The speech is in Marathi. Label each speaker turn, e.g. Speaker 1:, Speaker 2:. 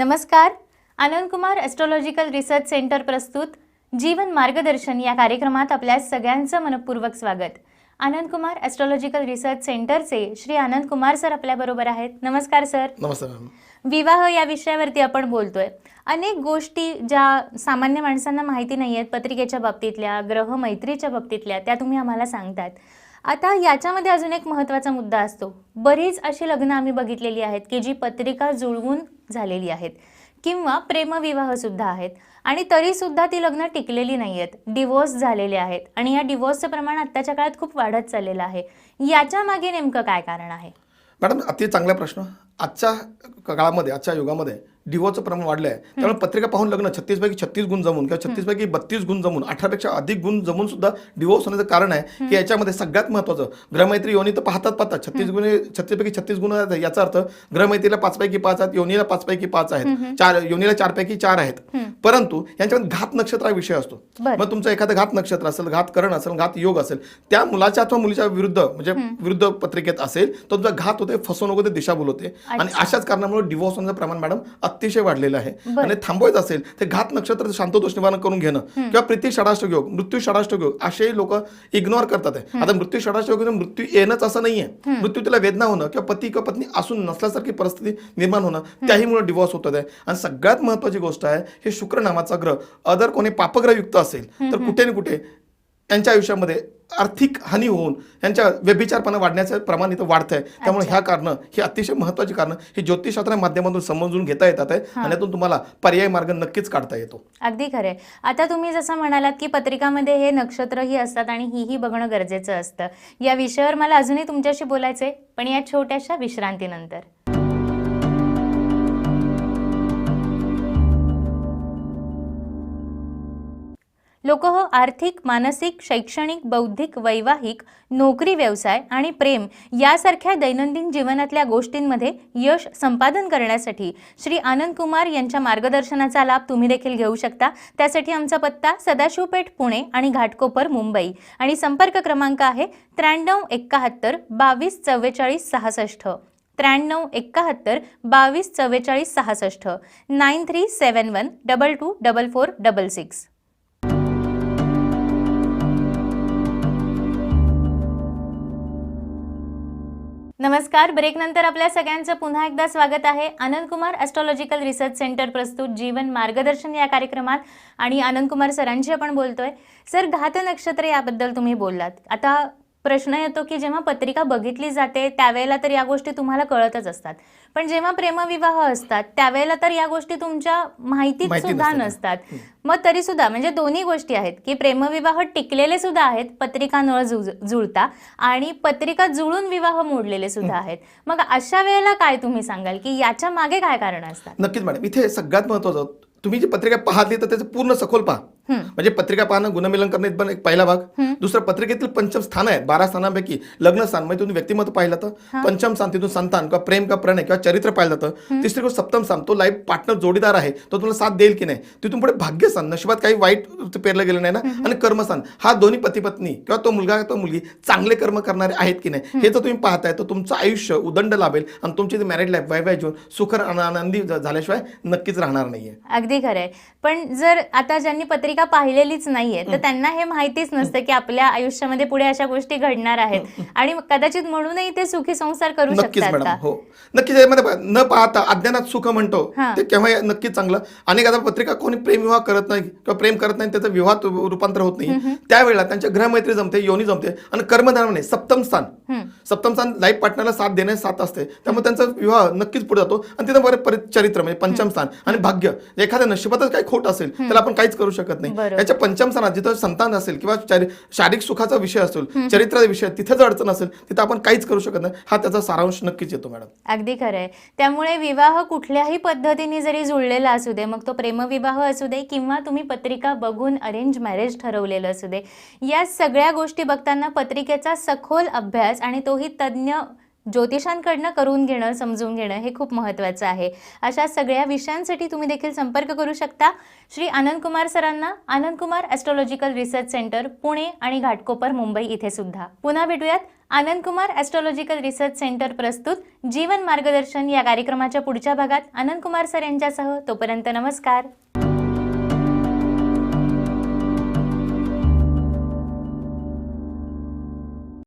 Speaker 1: नमस्कार. Anand Kumar astrological research centre प्रस्तुत जीवन मार्गदर्शन या कार्यक्रमात आपल्या सगळ्यांचं मनपूर्वक स्वागत. आनंद कुमार ॲस्ट्रॉलॉजिकल रिसर्च सेंटरचे श्री आनंद कुमार सर आपल्याबरोबर आहेत. नमस्कार सर.
Speaker 2: नमस्ते मॅम.
Speaker 1: विवाह या विषयावरती आपण बोलतोय. अनेक गोष्टी ज्या सामान्य माणसांना माहिती नाही आहेत पत्रिकेच्या बाबतीतल्या ग्रह मैत्रीच्या बाबतीतल्या त्या तुम्ही आम्हाला सांगतात. आता याच्यामध्ये अजून एक महत्त्वाचा मुद्दा असतो. बरीच अशी लग्न आम्ही बघितलेली आहेत की जी पत्रिका जुळवून झालेली आहेत. किंवा प्रेमविवाह सुद्धा आहेत. आणि तरीसुद्धा ती लग्न टिकलेली नाही आहेत डिवोर्स झालेले आहेत. आणि या डिवोर्सचं प्रमाण आत्ताच्या काळात खूप वाढत चाललेलं आहे. याच्या मागे नेमकं काय कारण आहे?
Speaker 2: मॅडम अति चांगला प्रश्न. आजच्या काळामध्ये आजच्या युगामध्ये डिवोर्सचं प्रमाण वाढलं आहे त्यामुळे पत्रिका पाहून लग्न छत्तीसपैकी छत्तीस गुण जमून किंवा छत्तीसपैकी बत्तीस गुण जमून अठरापेक्षा अधिक गुण जमून सुद्धा डिवोर्स होण्याचं कारण आहे की याच्यामध्ये सगळ्यात महत्त्वाचं ग्रहमैत्री योनी तर पाहतात पाहतात छत्तीस गुण छत्तीसपैकी छत्तीस गुण याचा अर्थ ग्रहमैत्रीला पाचपैकी पाच आहेत योनीला पाचपैकी पाच आहेत चार योनीला चारपैकी चार आहेत. परंतु यांच्यामध्ये घात नक्षत्र हा विषय असतो. मग तुमचं एखादं घात नक्षत्र असेल घात करण असेल घात योग असेल त्या मुलाच्या अथवा मुलीच्या विरुद्ध म्हणजे विरुद्ध पत्रिकेत असेल तर तुमचा घात होते फसवणूक होते दिशाभूल होते. आणि अशाच कारणामुळे डिवोर्स होण्याचं प्रमाण मॅडम अतिशय वाढलेलं आहे. आणि थांबवायचं असेल ते घात नक्षत्र शांतदोष निवारण करून घेणं किंवा प्रीती षडाष्टक योग मृत्यू षडाष्टक योग असेही लोक इग्नोर करतात आता मृत्यू षडाष्टक योग मृत्यू येणंच असं नाहीये. मृत्यू तिला वेदना होणं किंवा पती किंवा पत्नी असून नसल्यासारखी परिस्थिती निर्माण होणं त्याहीमुळे डिवोर्स होतात आहे. आणि सगळ्यात महत्वाची गोष्ट आहे हे शुक्र नामाचा ग्रह. अदर कोणी पापग्रह युक्त असेल तर कुठे ना कुठे त्यांच्या आयुष्यामध्ये आर्थिक हानी होऊन यांच्या व्यभिचारपणा वाढण्याचं प्रमाण इथं वाढत आहे त्यामुळे ह्या कारणं ही अतिशय महत्वाची कारणं ही ज्योतिषशास्त्र माध्यमातून समजून घेता येतात आहे आणि यातून तुम्हाला पर्याय मार्ग नक्कीच काढता येतो.
Speaker 1: अगदी खरंय. आता तुम्ही जसं म्हणालात की पत्रिकामध्ये हे नक्षत्रही असतात आणि हिही बघणं गरजेचं असतं. या विषयावर मला अजूनही तुमच्याशी बोलायचंय पण या छोट्याशा विश्रांतीनंतर. लोक हो आर्थिक मानसिक शैक्षणिक बौद्धिक वैवाहिक नोकरी व्यवसाय आणि प्रेम यासारख्या दैनंदिन जीवनातल्या गोष्टींमध्ये यश संपादन करण्यासाठी श्री आनंद कुमार यांच्या मार्गदर्शनाचा लाभ तुम्ही देखील घेऊ शकता. त्यासाठी आमचा पत्ता सदाशिवपेठ पुणे आणि घाटकोपर मुंबई. आणि संपर्क क्रमांक आहे त्र्याण्णव एकाहत्तर बावीस चव्वेचाळीस सहासष्ट. त्र्याण्णव एकाहत्तर बावीस चव्वेचाळीस सहासष्ट. Nine three seven one double two double four double six. नमस्कार. ब्रेक नंतर आपल्या सगळ्यांचं पुन्हा एकदा स्वागत आहे. आनंद कुमार ॲस्ट्रॉलॉजिकल रिसर्च सेंटर प्रस्तुत जीवन मार्गदर्शन या कार्यक्रमात आणि आनंद कुमार सरांशी आपण बोलतोय. सर घात नक्षत्र याबद्दल तुम्ही बोललात. आता प्रश्न येतो की जेव्हा पत्रिका बघितली जाते त्यावेळेला तर या गोष्टी तुम्हाला कळतच असतात. पण जेव्हा प्रेमविवाह असतात त्यावेळेला तर या गोष्टी तुमच्या माहितीत
Speaker 2: माहिती
Speaker 1: सुद्धा
Speaker 2: नसतात.
Speaker 1: मग तरी सुद्धा म्हणजे दोन्ही गोष्टी आहेत की प्रेमविवाह टिकलेले सुद्धा आहेत पत्रिका न जुळ- जुळता आणि पत्रिका जुळून विवाह मोडलेले सुद्धा आहेत. मग अशा वेळेला काय तुम्ही सांगाल की याच्या मागे काय कारण असतात?
Speaker 2: नक्कीच मॅडम. इथे सगळ्यात महत्वाचं तुम्ही जी पत्रिका पाहली तर त्याचं पूर्ण सखोल पहा. म्हणजे पत्रिका पाहणं गुणमिलन करणं पण एक पहिला भाग. दुसरं पत्रिकेतील पंचम स्थान आहेत बारा स्थानांपैकी लग्न स्थान म्हणजे तुम्ही व्यक्तिमत्व पाहिलं तर पंचम स्थान तिथून संतान किंवा प्रेम किंवा प्रणय किंवा चरित्र पाहिलं जातं. तिसरी गोष्ट सप्तम स्थान. तो लाईफ पार्टनर जोडीदार आहे. तो तुम्हाला साथ देईल की नाही. तिथून पुढे भाग्यस्थान नशिबात काही वाईट पेरलं गेलं नाही ना. आणि कर्मस्थान हा दोन्ही पती पत्नी किंवा तो मुलगा तो मुलगी चांगले कर्म करणारे आहेत की नाही? हे जर तुम्ही पाहताय तर तुमचं आयुष्य उदंड लाभेल आणि तुमची मॅरिड लाईफ वैवाहिक जीवन सुखर आनंदी झाल्याशिवाय नक्कीच राहणार नाहीये.
Speaker 1: अगदी खरंय. पण जर आता ज्यांनी पत्रिका पाहिलेलीच नाहीये. तर त्यांना हे माहितीच नसतं की आपल्या आयुष्यामध्ये पुढे अशा गोष्टी घडणार आहेत. आणि कदाचित म्हणूनही ते सुखी संसार करू शकतात
Speaker 2: हो. नक्कीच न पाहता अज्ञानात सुख म्हणतो. ते केव्हा नक्कीच चांगलं. अनेक पत्रिका कोणी प्रेम विवाह करत नाही किंवा प्रेम करत नाही त्याचं विवाहात रूपांतर होत नाही. त्यावेळेला त्यांच्या ग्रहमैत्री जमते योनी जमते आणि कर्मधारणे सप्तम स्थान. सप्तम स्थान लाईफ पार्टनरला साथ देणे साथ असते. त्यामुळे त्यांचा विवाह नक्कीच पुढे जातो आणि तिथं बरं चरित्र म्हणजे पंचम स्थान आणि भाग्य. एखाद्या नशिबातच काही खोट असेल त्याला आपण काहीच करू शकत नाही.
Speaker 1: बरोबर.
Speaker 2: याच्या पंचम स्थानात जिथं संतान असेल किंवा शारीरिक सुखाचा विषय असेल चरित्राचा विषय तिथे जर अडचण असेल तिथं आपण काहीच करू शकत नाही. हा त्याचा सारांश नक्कीच येतो मॅडम.
Speaker 1: अगदी खरंय. त्यामुळे विवाह कुठल्याही पद्धतीने जरी जुळलेला असू दे मग तो प्रेमविवाह असू दे किंवा तुम्ही पत्रिका बघून अरेंज मॅरेज ठरवलेलं असू दे या सगळ्या गोष्टी बघताना पत्रिकेचा सखोल अभ्यास आणि तोही तज्ज्ञ ज्योतिषांकडनं करून घेणं समजून घेणं हे खूप महत्त्वाचं आहे. अशा सगळ्या विषयांसाठी तुम्ही देखील संपर्क करू शकता. श्री आनंद कुमार सरांना Anand Kumar astrological research centre Pune आणि घाटकोपर मुंबई इथे सुद्धा. पुन्हा भेटूयात. Anand Kumar astrological research centre प्रस्तुत जीवन मार्गदर्शन या कार्यक्रमाच्या पुढच्या भागात. आनंद कुमार सर यांच्यासह तोपर्यंत नमस्कार.